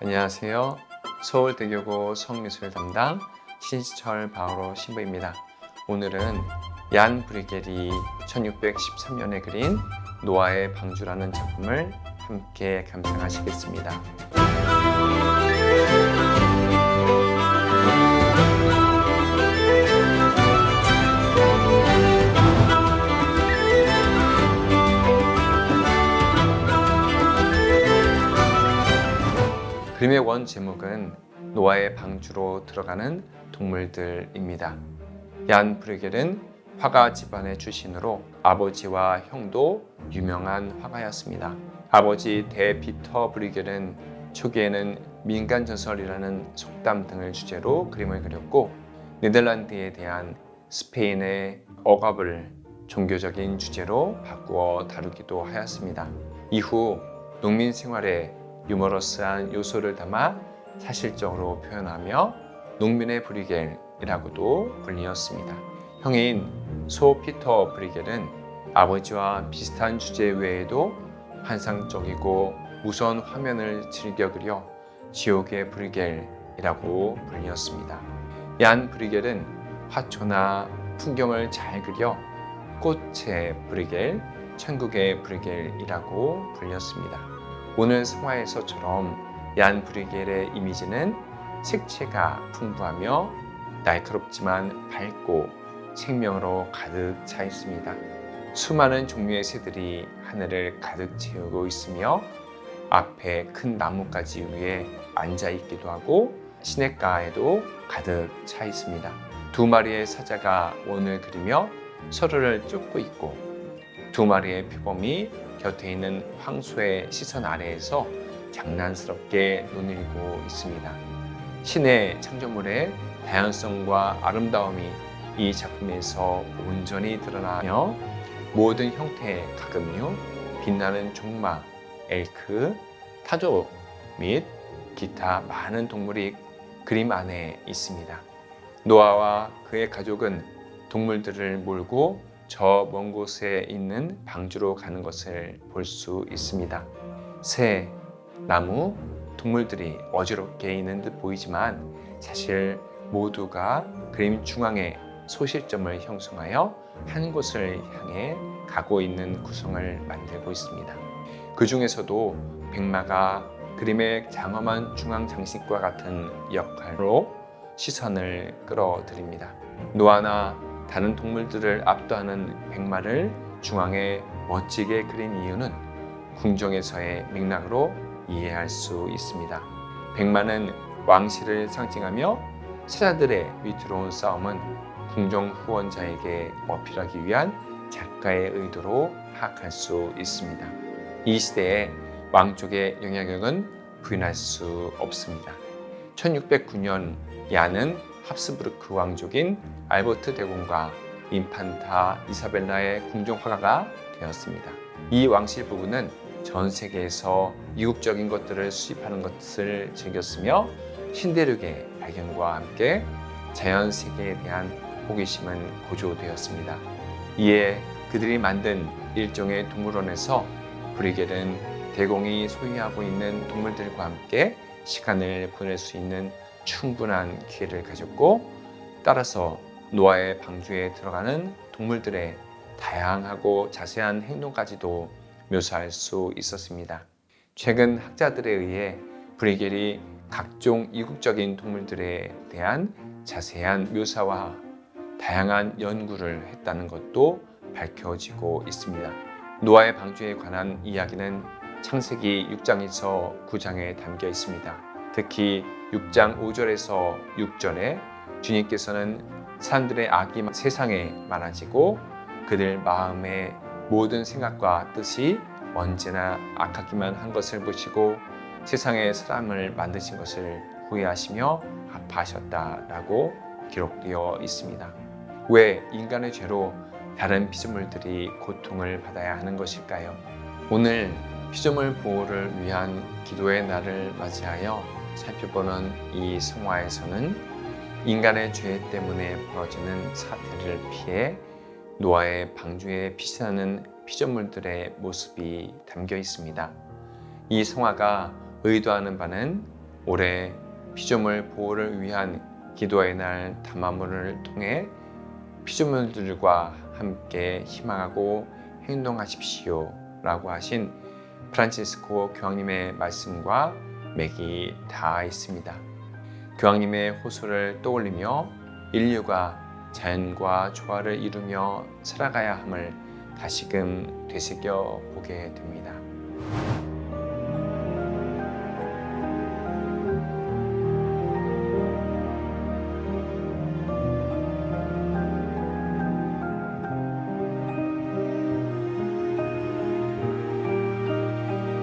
안녕하세요. 서울대교고 성미술 담당 신시철 바오로 신부입니다. 오늘은 얀 브리겔이 1613년에 그린 노아의 방주라는 작품을 함께 감상하시겠습니다. 그림의 원 제목은 노아의 방주로 들어가는 동물들입니다. 얀 브리겔은 화가 집안의 출신으로 아버지와 형도 유명한 화가였습니다. 아버지 대 피터 브리겔은 초기에는 민간 전설이라는 속담 등을 주제로 그림을 그렸고 네덜란드에 대한 스페인의 억압을 종교적인 주제로 바꾸어 다루기도 하였습니다. 이후 농민 생활에 유머러스한 요소를 담아 사실적으로 표현하며 농민의 브리겔이라고도 불리었습니다. 형인 소 피터 브리겔은 아버지와 비슷한 주제 외에도 환상적이고 무서운 화면을 즐겨 그려 지옥의 브리겔이라고 불리었습니다. 얀 브리겔은 화초나 풍경을 잘 그려 꽃의 브리겔, 천국의 브리겔이라고 불렸습니다. 오늘 성화에서처럼 얀 브리겔의 이미지는 색채가 풍부하며 날카롭지만 밝고 생명으로 가득 차 있습니다. 수많은 종류의 새들이 하늘을 가득 채우고 있으며 앞에 큰 나뭇가지 위에 앉아 있기도 하고 시냇가에도 가득 차 있습니다. 두 마리의 사자가 원을 그리며 서로를 쫓고 있고 두 마리의 표범이 곁에 있는 황소의 시선 아래에서 장난스럽게 논일고 있습니다. 신의 창조물의 다양성과 아름다움이 이 작품에서 온전히 드러나며 모든 형태의 가금류, 빛나는 종마, 엘크, 타조 및 기타 많은 동물이 그림 안에 있습니다. 노아와 그의 가족은 동물들을 몰고 저 먼 곳에 있는 방주로 가는 것을 볼 수 있습니다. 새, 나무, 동물들이 어지럽게 있는 듯 보이지만 사실 모두가 그림 중앙에 소실점을 형성하여 한 곳을 향해 가고 있는 구성을 만들고 있습니다. 그 중에서도 백마가 그림의 장엄한 중앙 장식과 같은 역할로 시선을 끌어들입니다. 노아나 다른 동물들을 압도하는 백마를 중앙에 멋지게 그린 이유는 궁정에서의 맥락으로 이해할 수 있습니다. 백마는 왕실을 상징하며 사자들의 위태로운 싸움은 궁정 후원자에게 어필하기 위한 작가의 의도로 파악할 수 있습니다. 이 시대에 왕족의 영향력은 부인할 수 없습니다. 1609년 야는 합스부르크 왕족인 알버트 대공과 인판타 이사벨라의 궁정 화가가 되었습니다. 이 왕실 부부는 전 세계에서 이국적인 것들을 수입하는 것을 즐겼으며 신대륙의 발견과 함께 자연 세계에 대한 호기심은 고조되었습니다. 이에 그들이 만든 일종의 동물원에서 브리겔은 대공이 소유하고 있는 동물들과 함께 시간을 보낼 수 있는 충분한 기회를 가졌고 따라서 노아의 방주에 들어가는 동물들의 다양하고 자세한 행동까지도 묘사할 수 있었습니다. 최근 학자들에 의해 브리겔이 각종 이국적인 동물들에 대한 자세한 묘사와 다양한 연구를 했다는 것도 밝혀지고 있습니다. 노아의 방주에 관한 이야기는 창세기 6장에서 9장에 담겨 있습니다. 특히 6장 5절에서 6절에 주님께서는 사람들의 악이 세상에 많아지고 그들 마음의 모든 생각과 뜻이 언제나 악하기만 한 것을 보시고 세상에 사람을 만드신 것을 후회하시며 아파하셨다라고 기록되어 있습니다. 왜 인간의 죄로 다른 피조물들이 고통을 받아야 하는 것일까요? 오늘 피조물 보호를 위한 기도의 날을 맞이하여 살펴보는 이 성화에서는 인간의 죄 때문에 벌어지는 사태를 피해 노아의 방주에 피신하는 피조물들의 모습이 담겨 있습니다. 이 성화가 의도하는 바는 올해 피조물 보호를 위한 기도의 날 담화문을 통해 피조물들과 함께 희망하고 행동하십시오 라고 하신 프란치스코 교황님의 말씀과 맥이 닿아 있습니다. 교황님의 호소를 떠올리며 인류가 자연과 조화를 이루며 살아가야 함을 다시금 되새겨 보게 됩니다.